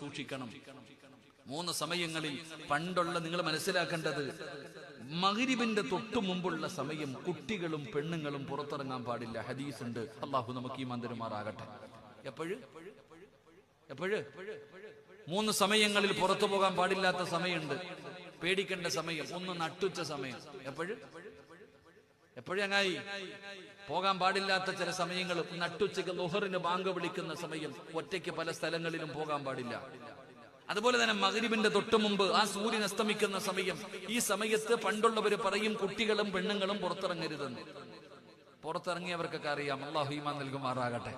സൂക്ഷിക്കണം. മൂന്ന് സമയങ്ങളിൽ പണ്ടുള്ള നിങ്ങൾ മനസ്സിലാക്കേണ്ടത് മകരിബിന്റെ തൊട്ടു മുമ്പുള്ള സമയം കുട്ടികളും പെണ്ണുങ്ങളും പുറത്തിറങ്ങാൻ പാടില്ല. ഹദീസ് ഉണ്ട്. അള്ളാഹു നമുക്ക് ഈ മന്ദിരമാറാകട്ടെ എപ്പോഴും? എപ്പോഴും? മൂന്ന് സമയങ്ങളിൽ പുറത്തു പോകാൻ പാടില്ലാത്ത സമയമുണ്ട്. പേടിക്കേണ്ട സമയം ഒന്ന് നട്ടുച്ച സമയം. എപ്പോഴും? എപ്പോഴങ്ങായി? പോകാൻ പാടില്ലാത്ത ചില സമയങ്ങൾ നട്ടുച്ചയ്ക്ക് ലുഹറിന് ബാങ്ക് വിളിക്കുന്ന സമയം ഒറ്റയ്ക്ക് പല സ്ഥലങ്ങളിലും പോകാൻ പാടില്ല. അതുപോലെ തന്നെ മകരിബിന്റെ തൊട്ടു മുമ്പ് ആ സൂര്യൻ അസ്തമിക്കുന്ന സമയം ഈ സമയത്ത് പണ്ടുള്ളവര് പറയും കുട്ടികളും പെണ്ണുങ്ങളും പുറത്തിറങ്ങരുതെന്ന്. പുറത്തിറങ്ങിയവർക്കൊക്കെ അറിയാം അള്ളാഹു ഈമാൻ നൽകുമാറാകട്ടെ.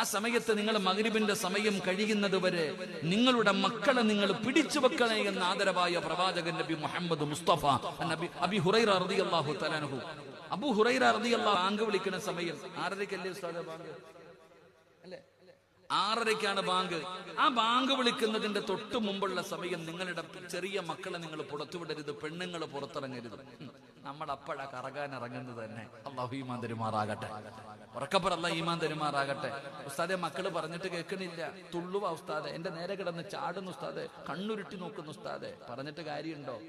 ആ സമയത്ത് നിങ്ങൾ മകരിബിന്റെ സമയം കഴിയുന്നത് വരെ നിങ്ങളുടെ മക്കളെ നിങ്ങൾ പിടിച്ചു വെക്കണേ എന്ന ആദരവായ പ്രവാചകൻ നബി മുഹമ്മദ് മുസ്തഫ നബി അബി ഹുറൈറ റളിയല്ലാഹു തആലാഹു അബു ഹുറൈറ റളിയല്ലാഹു ബാങ്ക് വിളിക്കുന്ന സമയം ആറരയ്ക്കല്ലേ ഉസ്താദ് ബാങ്ക്? അല്ലേ? ആറരയ്ക്കാണ് ബാങ്ക്. ആ ബാങ്ക് വിളിക്കുന്നതിന്റെ തൊട്ടു മുമ്പുള്ള സമയം നിങ്ങളുടെ ചെറിയ മക്കളെ നിങ്ങൾ പുറത്തുവിടരുത് പെണ്ണുങ്ങൾ പുറത്തിറങ്ങരുത്. നമ്മൾ അപ്പോഴാ കറങ്ങാൻ ഇറങ്ങുന്നത് തന്നെ. അള്ളാഹുമാന്തരുമാറാകട്ടെ ഉറക്കപ്പറല്ല ഈമാൻ തരുമാറാകട്ടെ. ഉസ്താദെ മക്കൾ പറഞ്ഞിട്ട് കേൾക്കണില്ല. തുള്ളുവാ ഉസ്താദെ. എന്റെ നേരെ കിടന്ന് ചാടുന്നു ഉസ്താദെ. കണ്ണുരുട്ടി നോക്കുന്നു ഉസ്താദെ. പറഞ്ഞിട്ട് കാര്യമുണ്ടോ?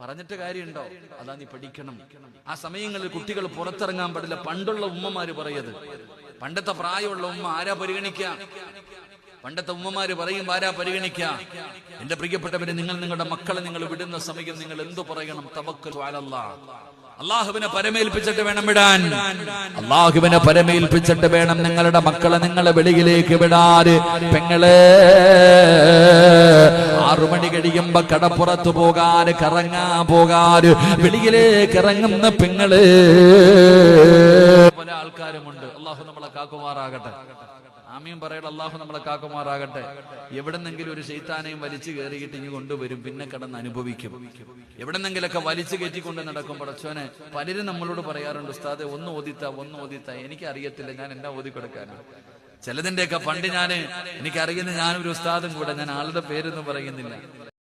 പറഞ്ഞിട്ട് കാര്യമുണ്ടോ? അതാ നീ പഠിക്കണം. ആ സമയങ്ങളിൽ കുട്ടികൾ പുറത്തിറങ്ങാൻ പാടില്ല. പണ്ടുള്ള ഉമ്മമാര് പറയത്. പണ്ടത്തെ പ്രായമുള്ള ഉമ്മ ആരാ പരിഗണിക്കുക പണ്ടത്തെ ഉമ്മമാര് പറയും ആരാ പരിഗണിക്ക? എന്റെ പ്രിയപ്പെട്ടവര് നിങ്ങൾ നിങ്ങളുടെ മക്കളെ നിങ്ങൾ വിടുന്ന സമയം നിങ്ങൾ എന്തു പറയണം? തവക്കൽ അള്ളാഹുവിനെ പരമേൽപ്പിച്ചിട്ട് വേണം വിടാൻ. അള്ളാഹുവിനെ പരമേൽപ്പിച്ചിട്ട് വേണം നിങ്ങളുടെ മക്കളെ നിങ്ങളെ വെളിയിലേക്ക് വിടാറ് പെങ്ങളെ ആറു മണി കഴിയുമ്പോ കടപ്പുറത്ത് പോകാറ് കറങ്ങാ പോകാറ് വെളിയിലേക്ക് ഇറങ്ങുന്ന പെങ്ങൾ. പല ആൾക്കാരുമുണ്ട് അള്ളാഹു നമ്മളെ കാക്കുമാറാകട്ടെ. ആമീൻ പറയൽ അള്ളാഹു നമ്മളെ കാക്കുമാറാകട്ടെ. എവിടെന്നെങ്കിലും ഒരു ശൈത്താനെയും വലിച്ചു കയറിയിട്ട് ഇനി കൊണ്ടുവരും പിന്നെ കടന്ന് അനുഭവിക്കും. എവിടെന്നെങ്കിലൊക്കെ വലിച്ചു കയറ്റിക്കൊണ്ട് നടക്കും. പടച്ചോനെ പലരും നമ്മളോട് പറയാറുണ്ട് ഉസ്താദെ ഒന്ന് ഓദിത്ത ഒന്ന് ഓദിത്ത എനിക്ക് അറിയത്തില്ല ഞാൻ എന്നാ ഓതി കൊടുക്കാനാണ് ചിലതിന്റെയൊക്കെ പണ്ട് ഞാൻ എനിക്കറിയുന്ന ഞാനൊരു ഉസ്താദും കൂടെ ഞാൻ ആളുടെ പേരൊന്നും പറയുന്നില്ല.